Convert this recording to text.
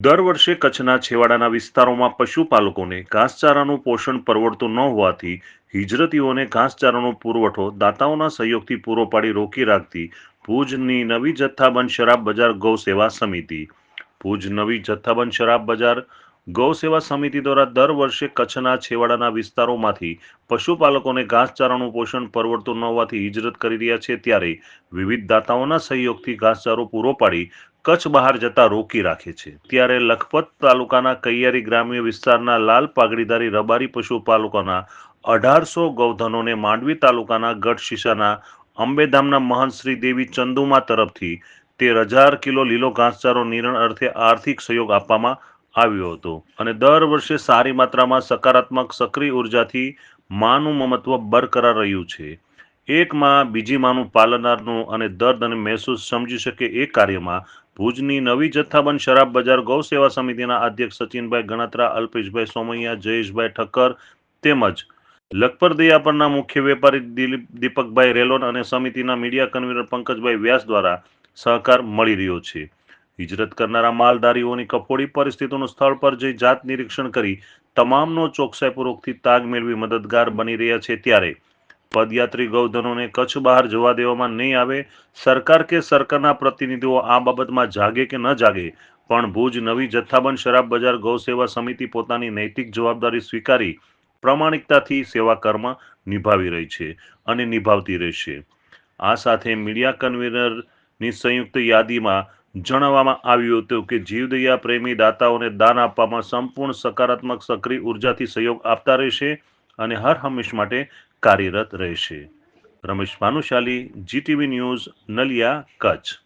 દર વર્ષે કચ્છના છેવાડાના વિસ્તારોમાં પશુપાલકોને ઘાસચારાનું પોષણ પરવડતું ન હોવાથી હિજરતીઓને ઘાસચારાનો પુરવઠો દાતાઓના સહયોગથી પૂરો પાડી રોકી રાખતી ભુજની નવી જથ્થાબંધ શરાબ બજાર ગૌ સેવા સમિતિ. ભુજ નવી જથ્થાબંધ શરાબ બજાર ગૌ સેવા સમિતિ દ્વારા દર વર્ષે કચ્છના છેવાડાના વિસ્તારોમાંથી પશુપાલકોને ઘાસચારાનું પોષણ પરવડતું ન હોવાથી હિજરત કરી રહ્યા છે ત્યારે વિવિધ દાતાઓના સહયોગથી ઘાસચારો પૂરો પાડી કચ્છ બહાર જતા રોકી રાખે છે. ત્યારે લખપત તાલુકાના કૈયારી ગ્રામ્ય વિસ્તારના લાલ પાઘડીધારી રબારી પશુપાલકોના અઢારસો ગૌધનોને માંડવી તાલુકાના ગઢ શીશાના અંબેધામના મહંત શ્રી દેવી ચંદુમા તરફથી તેર હજાર કિલો લીલો ઘાસચારો નિરણ અર્થે આર્થિક સહયોગ આપવામાં આવ્યો હતો. અને દર વર્ષે સારી માત્રામાં સકારાત્મક સક્રિય ઉર્જાથી માનું મમત્વ બરકરાર રહ્યું છે. એક માં બીજી માનું પાલનારનું અને દર્દ અને મહેસૂસ સમજી શકે એ કાર્યમાં ભુજની નવી જથ્થાબંધ શરાબ બજાર ગૌ સેવા સમિતિના અધ્યક્ષ સચિનભાઈ ગણાત્રા, અલ્પેશભાઈ સોમૈયા, જયેશભાઈ ઠક્કર તેમજ લખપર દયાપરના મુખ્ય વેપારી દિલીપ દીપકભાઈ રેલોન અને સમિતિના મીડિયા કન્વીનર પંકજભાઈ વ્યાસ દ્વારા સહકાર મળી રહ્યો છે. હિજરત કરનારા માલધારીઓની કફોડી પરિસ્થિતિનું સ્થળ પર જઈ જાત નિરીક્ષણ કરી તમામનો ચોકસાઈપૂર્વકથી તાગ મેળવી મદદગાર બની રહ્યા છે ત્યારે. પદયાત્રી ગૌધનોને કચ્છ બહાર જવા દેવામાં નહીં આવે, સરકાર કે સરકારના પ્રતિનિધિઓ આ બાબતમાં જાગે કે ન જાગે, પણ ભુજ નવી જથ્થાબંધ શરાબ બજાર ગૌ સેવા સમિતિ પોતાની નૈતિક જવાબદારી સ્વીકારી પ્રમાણિકતાથી સેવા કર્મ નિભાવી રહી છે અને નિભાવતી રહેશે. આ સાથે મીડિયા કન્વીનરની સંયુક્ત યાદીમાં જણાવવામાં આવ્યું હતું કે જીવદયા પ્રેમી દાતાઓને દાન આપવામાં સંપૂર્ણ સકારાત્મક સક્રિય ઉર્જાથી સહયોગ આપતા રહેશે અને હર હંમેશ માટે કાર્યરત રહેશે. Ramesh Bhanushali, GTV news, Naliya, Kutch.